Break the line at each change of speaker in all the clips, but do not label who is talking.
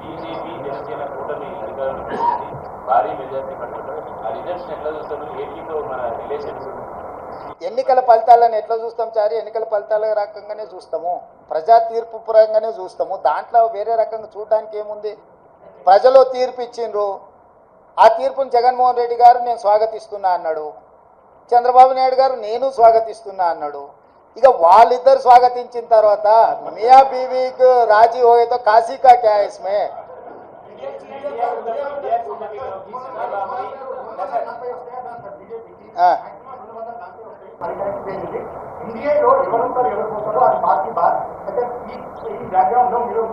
BJP Janasena కూటమి అధికారులు భారీ మెజార్టీ పట్టుకుంటారు. ఆ రిజల్ట్స్ ఎట్లా చూస్తారు? ఏపీతో మన రిలేషన్స్
ఎన్నికల ఫలితాలను ఎట్లా చూస్తాం చారి? ఎన్నికల ఫలితాల రకంగానే చూస్తాము. ప్రజా తీర్పు పరంగానే చూస్తాము. దాంట్లో వేరే రకంగా చూడడానికి ఏముంది? ప్రజలు తీర్పు ఇచ్చిండ్రు. ఆ తీర్పును జగన్మోహన్ రెడ్డి గారు నేను స్వాగతిస్తున్నా అన్నాడు. చంద్రబాబు నాయుడు గారు నేను స్వాగతిస్తున్నా అన్నాడు. ఇక వాళ్ళిద్దరు స్వాగతించిన తర్వాత మియా బీవీకి రాజీ హోయేతో కాశీ కా క్యా ఇస్మే ఆ,
ఇండియాలో ఎవరుంటారు ఎవరు పోతారో అది పార్టీ బాధ అయితే ఈ ఈ బ్యాక్గ్రౌండ్ లో మీరు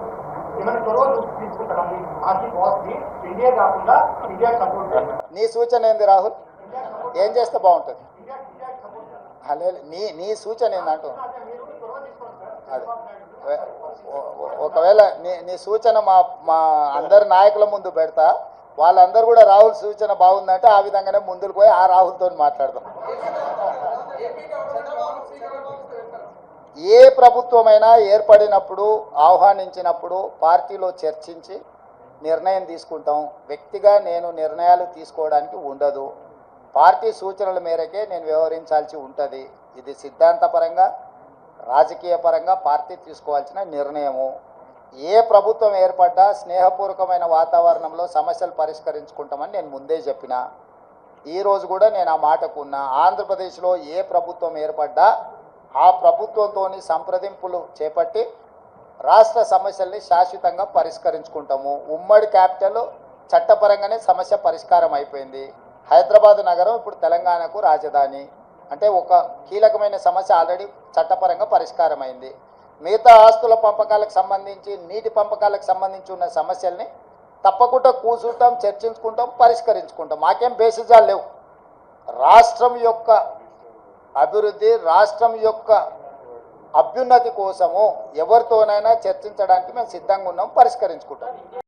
ఏమైనా చొరవ తీసుకుంటారండి పార్టీ బాస్ ని ఇండియా కాకుండా ఇండియా సపోర్ట్ చేయాలి
నీ సూచన ఏంది రాహుల్ ఏం చేస్తే బాగుంటుంది అలే నీ నీ సూచన
ఏంటంటూ
అదే. ఒకవేళ నీ నీ సూచన మా మా అందరి నాయకుల ముందు పెడతా వాళ్ళందరూ కూడా రాహుల్ సూచన బాగుందంటే ఆ విధంగానే ముందుకు పోయి ఆ రాహుల్తో మాట్లాడదాం. ఏ ప్రభుత్వమైనా ఏర్పడినప్పుడు ఆహ్వానించినప్పుడు పార్టీలో చర్చించి నిర్ణయం తీసుకుంటాం. వ్యక్తిగా నేను నిర్ణయాలు తీసుకోవడానికి ఉండదు. పార్టీ సూచనల మేరకే నేను వ్యవహరించాల్సి ఉంటుంది. ఇది సిద్ధాంతపరంగా రాజకీయ పరంగా పార్టీ తీసుకోవాల్సిన నిర్ణయము. ఏ ప్రభుత్వం ఏర్పడ్డా స్నేహపూర్వకమైన వాతావరణంలో సమస్యలు పరిష్కరించుకుంటామని నేను ముందే చెప్పిన. ఈరోజు కూడా నేను ఆ మాటకు ఉన్నా. ఆంధ్రప్రదేశ్లో ఏ ప్రభుత్వం ఏర్పడ్డా ఆ ప్రభుత్వంతో సంప్రదింపులు చేపట్టి రాష్ట్ర సమస్యల్ని శాశ్వతంగా పరిష్కరించుకుంటాము. ఉమ్మడి క్యాపిటల్ చట్టపరంగానే సమస్య పరిష్కారం అయిపోయింది. హైదరాబాద్ నగరం ఇప్పుడు తెలంగాణకు రాజధాని. అంటే ఒక కీలకమైన సమస్య ఆల్రెడీ చట్టపరంగా పరిష్కారమైంది. మిగతా ఆస్తుల పంపకాలకు సంబంధించి నీటి పంపకాలకు సంబంధించి ఉన్న సమస్యల్ని తప్పకుండా కూర్చుంటాం చర్చించుకుంటాం పరిష్కరించుకుంటాం. మాకేం బేసిజాలు లేవు. రాష్ట్రం యొక్క అభివృద్ధి రాష్ట్రం యొక్క అభ్యున్నతి కోసము ఎవరితోనైనా చర్చించడానికి మేము సిద్ధంగా ఉన్నాం పరిష్కరించుకుంటాం.